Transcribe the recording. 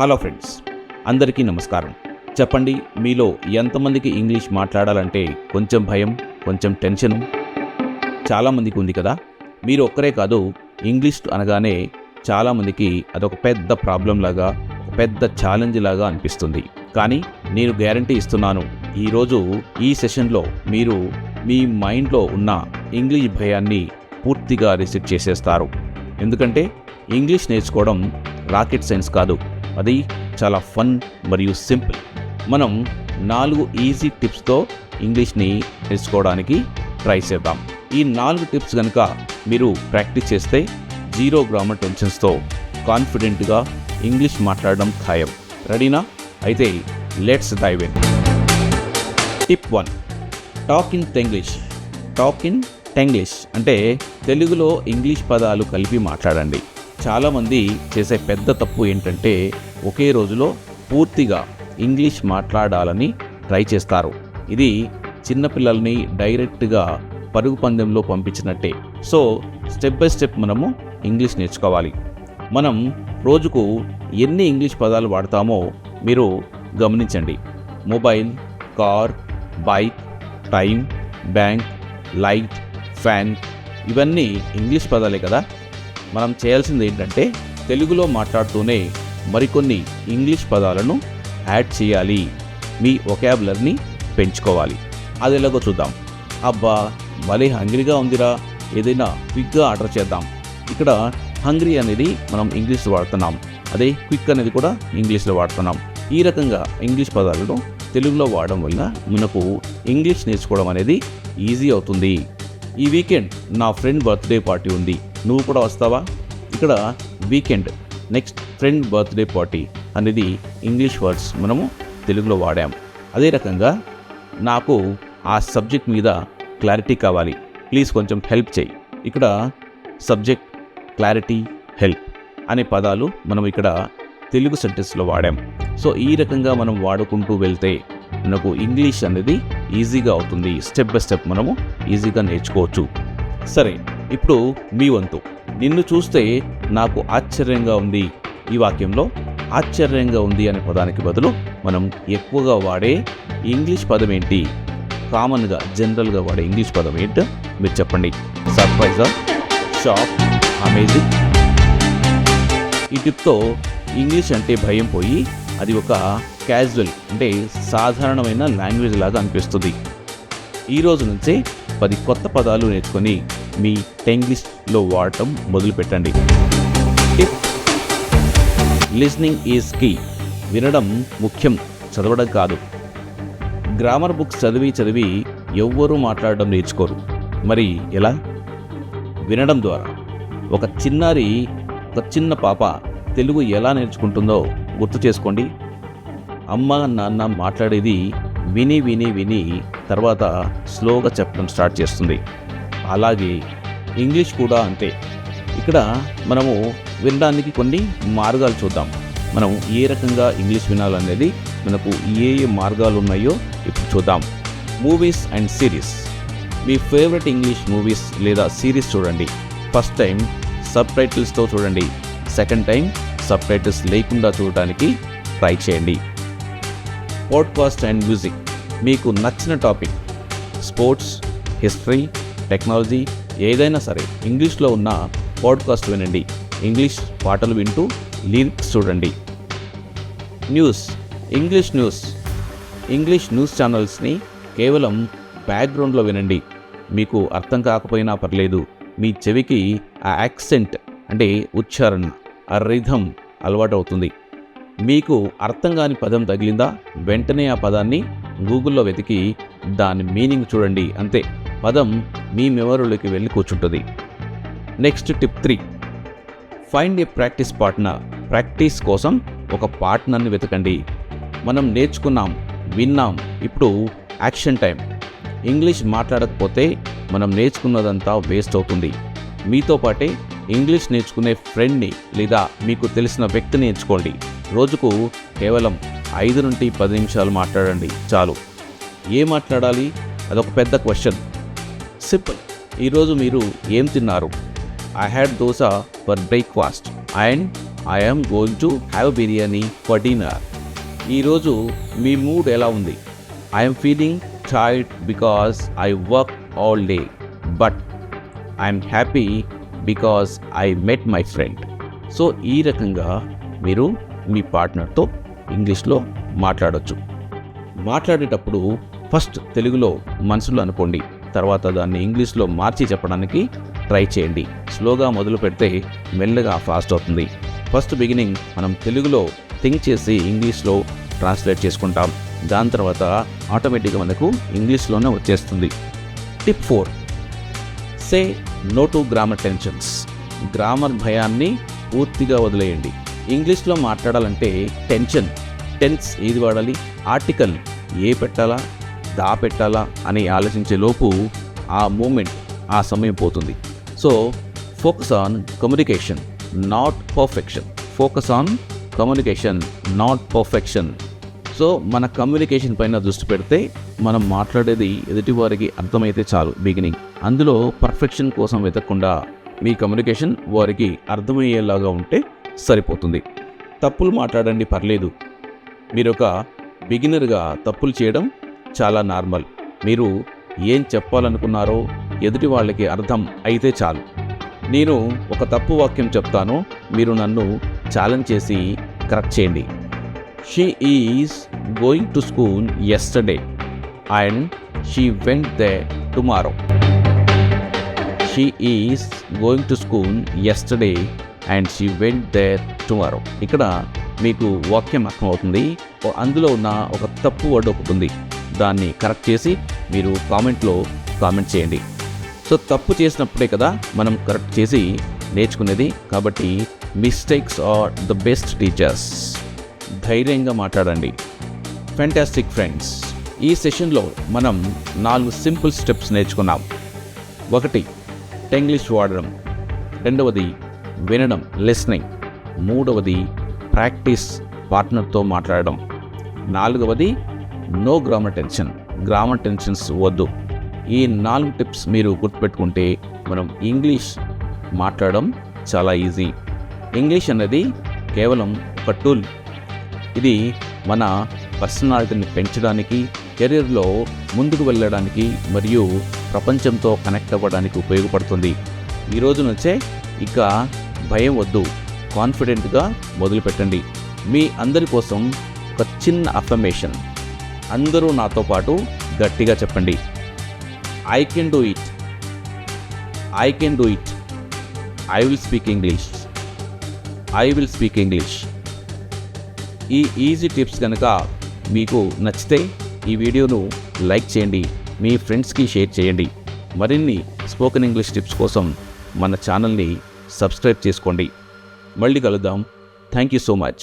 Hello friends అందరికీ నమస్కారం. చెప్పండి మీలో ఎంతమందికి ఇంగ్లీష్ మాట్లాడాలంటే కొంచెం భయం కొంచెం టెన్షన్? చాలామందికి ఉంది కదా? మీరు ఒక్కరే కాదు ఇంగ్లీష్ అనగానే చాలామందికి అదొక పెద్ద ప్రాబ్లం లాగా ఒక పెద్ద ఛాలెంజ్ లాగా అనిపిస్తుంది. కానీ నేను గ్యారంటీ ఇస్తున్నాను ఈరోజు ఈ సెషన్లో మీరు మీ మైండ్లో ఉన్న ఇంగ్లీష్ భయాన్ని పూర్తిగా రిసెట్ చేసేస్తారు. ఎందుకంటే ఇంగ్లీష్ నేర్చుకోవడం రాకెట్ సైన్స్ కాదు. అది చాలా ఫన్ మరియు సింపుల్. మనం నాలుగు ఈజీ టిప్స్తో ఇంగ్లీష్ని నేర్చుకోవడానికి ట్రై చేద్దాం. ఈ నాలుగు టిప్స్ కనుక మీరు ప్రాక్టీస్ చేస్తే జీరో గ్రామర్ టెన్షన్స్తో కాన్ఫిడెంట్గా ఇంగ్లీష్ మాట్లాడడం ఖాయం. రెడీనా? అయితే let's dive in. Tip one talk in Tenglish. Talk in Tenglish అంటే తెలుగులో ఇంగ్లీష్ పదాలు కలిపి మాట్లాడండి. చాలామంది చేసే పెద్ద తప్పు ఏంటంటే ఒకే రోజులో పూర్తిగా ఇంగ్లీష్ మాట్లాడాలని ట్రై చేస్తారు. ఇది చిన్నపిల్లల్ని డైరెక్ట్గా పరుగు పందెంలో పంపించినట్టే. సో స్టెప్ బై స్టెప్ మనము ఇంగ్లీష్ నేర్చుకోవాలి. మనం రోజుకు ఎన్ని ఇంగ్లీష్ పదాలు వాడతామో మీరు గమనించండి. Mobile car bike time bank light fan ఇవన్నీ ఇంగ్లీష్ పదాలే కదా. మనం చేయాల్సింది ఏంటంటే తెలుగులో మాట్లాడుతూనే మరికొన్ని ఇంగ్లీష్ పదాలను యాడ్ చేయాలి. మీ ఒకాబులర్ని పెంచుకోవాలి. అది ఎలాగో చూద్దాం. అబ్బా భలే హంగ్రీగా ఉందిరా. ఏదైనా క్విక్గా ఆర్డర్ చేద్దాం. ఇక్కడ హంగ్రీ అనేది మనం ఇంగ్లీష్లో వాడుతున్నాం. అదే క్విక్ అనేది కూడా ఇంగ్లీష్లో వాడుతున్నాం. ఈ రకంగా ఇంగ్లీష్ పదాలను తెలుగులో వాడడం వల్ల మనకు ఇంగ్లీష్ నేర్చుకోవడం అనేది ఈజీ అవుతుంది. ఈ వీకెండ్ నా ఫ్రెండ్ బర్త్డే పార్టీ ఉంది. నువ్వు కూడా వస్తావా? ఇక్కడ weekend next friend birthday party అనేది ఇంగ్లీష్ వర్డ్స్ మనము తెలుగులో వాడాం అదే రకంగా నాకు ఆ సబ్జెక్ట్ మీద క్లారిటీ కావాలి. ప్లీజ్ కొంచెం హెల్ప్ చేయి. ఇక్కడ సబ్జెక్ట్ క్లారిటీ హెల్ప్ అనే పదాలు మనం ఇక్కడ తెలుగు సెంటెన్స్లో వాడాం. సో ఈ రకంగా మనం వాడుకుంటూ వెళ్తే మనకు ఇంగ్లీష్ అనేది ఈజీగా అవుతుంది. స్టెప్ బై స్టెప్ మనము ఈజీగా నేర్చుకోవచ్చు. సరే ఇప్పుడు మీ వంతు. నిన్ను చూస్తే నాకు ఆశ్చర్యంగా ఉంది. ఈ వాక్యంలో ఆశ్చర్యంగా ఉంది అనే పదానికి బదులు మనం ఎక్కువగా వాడే ఇంగ్లీష్ పదం ఏంటి? కామన్గా జనరల్గా వాడే ఇంగ్లీష్ పదం ఏంటో? మీరు చెప్పండి. Surprise or shock? అమేజింగ్? ఈ టిప్తో ఇంగ్లీష్ అంటే భయం పోయి అది ఒక క్యాజువల్ అంటే సాధారణమైన లాంగ్వేజ్ లాగా అనిపిస్తుంది. ఈ రోజు నుంచే పది కొత్త పదాలు నేర్చుకొని మీ టెంగ్లీష్లో వాడటం మొదలు పెట్టండి లిస్నింగ్ ఈజ్ కీ వినడం ముఖ్యం. చదవడం కాదు. గ్రామర్ బుక్స్ చదివి చదివి ఎవ్వరూ మాట్లాడడం నేర్చుకోరు. మరి ఎలా? వినడం ద్వారా. ఒక చిన్నారి ఒక చిన్న పాప తెలుగు ఎలా నేర్చుకుంటుందో గుర్తు చేసుకోండి. అమ్మ నాన్న మాట్లాడేది విని విని విని తర్వాత స్లోగా చెప్పడం స్టార్ట్ చేస్తుంది. అలాగే ఇంగ్లీష్ కూడా అంతే. ఇక్కడ మనము వినడానికి కొన్ని మార్గాలు చూద్దాం. మనం ఏ రకంగా ఇంగ్లీష్ వినాలనేది మనకు ఏ ఏ మార్గాలు ఉన్నాయో ఇప్పుడు చూద్దాం. Movies and series. Me favourite English movies లేదా సిరీస్ చూడండి. ఫస్ట్ టైం సబ్ టైటిల్స్తో చూడండి. సెకండ్ టైం సబ్ టైటిల్స్ లేకుండా చూడటానికి ట్రై చేయండి. Podcast and music. మీకు నచ్చిన టాపిక్. స్పోర్ట్స్ హిస్టరీ టెక్నాలజీ ఏదైనా సరే ఇంగ్లీష్లో ఉన్న పాడ్కాస్ట్ వినండి. ఇంగ్లీష్ పాటలు వింటూ లిరిక్స్ చూడండి. News English news. English news ఛానల్స్ని కేవలం బ్యాక్గ్రౌండ్లో వినండి. మీకు అర్థం కాకపోయినా పర్లేదు మీ చెవికి ఆ యాక్సెంట్ అంటే ఉచ్చారణ ఆ రిధం అలవాటు అవుతుంది మీకు అర్థం కాని పదం తగిలిందా వెంటనే ఆ పదాన్ని గూగుల్లో వెతికి దాని మీనింగ్ చూడండి అంతే. పదం మీ మెమరీలోకి వెళ్ళి కూర్చుంటుంది. Next tip three find a practice partner practice కోసం ఒక పార్ట్నర్ని వెతకండి. మనం నేర్చుకున్నాం విన్నాం ఇప్పుడు యాక్షన్ టైం ఇంగ్లీష్ మాట్లాడకపోతే మనం నేర్చుకున్నదంతా వేస్ట్ అవుతుంది. మీతో పాటే ఇంగ్లీష్ నేర్చుకునే ఫ్రెండ్ని లేదా మీకు తెలిసిన వ్యక్తిని ఎంచుకోండి. రోజుకు కేవలం ఐదు నుండి పది నిమిషాలు మాట్లాడండి చాలు. ఏ మాట్లాడాలి? అదొక పెద్ద క్వశ్చన్ సింపుల్ ఈరోజు మీరు ఏం తిన్నారు? I had dosa for breakfast and I'm going to have biryani for dinner ఈరోజు మీ మూడ్ ఎలా ఉంది? I'm feeling tired because I work all day but I'm happy because I met my friend so ఈ రకంగా మీరు మీ పార్ట్నర్తో ఇంగ్లీష్లో మాట్లాడవచ్చు మాట్లాడేటప్పుడు ఫస్ట్ తెలుగులో మనసులో అనుకోండి. తర్వాత దాన్ని ఇంగ్లీష్లో మార్చి చెప్పడానికి ట్రై చేయండి. స్లోగా మొదలు పెడితే మెల్లగా ఫాస్ట్ అవుతుంది. ఫస్ట్ బిగినింగ్ మనం తెలుగులో థింక్ చేసి ఇంగ్లీష్లో ట్రాన్స్లేట్ చేసుకుంటాం. దాని తర్వాత ఆటోమేటిక్గా మనకు ఇంగ్లీష్లోనే వచ్చేస్తుంది. Tip four. Say no to grammar tensions. Grammar భయాన్ని పూర్తిగా వదిలేయండి. ఇంగ్లీష్లో మాట్లాడాలంటే టెన్షన్. టెన్స్ ఏది వాడాలి? ఆర్టికల్ ఏ పెట్టాలా? దాపెట్టాలా అని ఆలోచించే లోపు ఆ మూమెంట్ ఆ సమయం పోతుంది. So focus on communication not perfection. Focus on communication not perfection. So మన కమ్యూనికేషన్ పైన దృష్టి పెడితే మనం మాట్లాడేది ఎదుటివారికి అర్థమైతే చాలు బిగినింగ్ అందులో పర్ఫెక్షన్ కోసం వెతకకుండా మీ కమ్యూనికేషన్ వారికి అర్థమయ్యేలాగా ఉంటే సరిపోతుంది. తప్పులు మాట్లాడండి పర్లేదు. మీరు ఒక బిగినర్గా తప్పులు చేయడం చాలా నార్మల్. మీరు ఏం చెప్పాలనుకున్నారో ఎదుటి వాళ్ళకి అర్థం అయితే చాలు. నేను ఒక తప్పు వాక్యం చెప్తాను మీరు నన్ను ఛాలెంజ్ చేసి కరెక్ట్ చేయండి. She is going to school yesterday and she went there tomorrow. She is going to school yesterday and she went there tomorrow. ఇక్కడ మీకు వాక్యం అర్థమవుతుంది. అందులో ఉన్న ఒక తప్పు వర్డ్ ఒకటి ఉంది. దాన్ని కరెక్ట్ చేసి మీరు కామెంట్లో కామెంట్ చేయండి. సో తప్పు చేసినప్పుడే కదా మనం కరెక్ట్ చేసి నేర్చుకునేది. కాబట్టి mistakes are the best teachers ధైర్యంగా మాట్లాడండి. ఫెంటాస్టిక్ ఫ్రెండ్స్ ఈ సెషన్లో మనం నాలుగు సింపుల్ స్టెప్స్ నేర్చుకున్నాం. ఒకటి టెంగ్లీష్ వాడడం. రెండవది వినడం లిస్నింగ్ మూడవది ప్రాక్టీస్ పార్ట్నర్తో మాట్లాడడం. నాలుగవది no grammar tension. Grammar tensions వద్దు. ఈ నాలుగు టిప్స్ మీరు గుర్తుపెట్టుకుంటే మనం ఇంగ్లీష్ మాట్లాడడం చాలా ఈజీ. ఇంగ్లీష్ అనేది కేవలం ఒక టూల్. ఇది మన పర్సనాలిటీని పెంచడానికి కెరీర్లో ముందుకు వెళ్ళడానికి మరియు ప్రపంచంతో కనెక్ట్ అవ్వడానికి ఉపయోగపడుతుంది. ఈ రోజు నుంచే ఇక భయం వద్దు. కాన్ఫిడెంట్గా మొదలుపెట్టండి. మీ అందరి కోసం ఒక చిన్న అఫర్మేషన్. అందరూ నాతో పాటు గట్టిగా చెప్పండి. I can do it I can do it I will speak English I will speak English ఈ ఈజీ టిప్స్ కనుక మీకు నచ్చితే ఈ వీడియోను లైక్ చేయండి మీ ఫ్రెండ్స్కి షేర్ చేయండి. మరిన్ని స్పోకెన్ ఇంగ్లీష్ టిప్స్ కోసం మన ఛానల్ని సబ్స్క్రైబ్ చేసుకోండి. మళ్ళీ కలుద్దాం. Thank you so much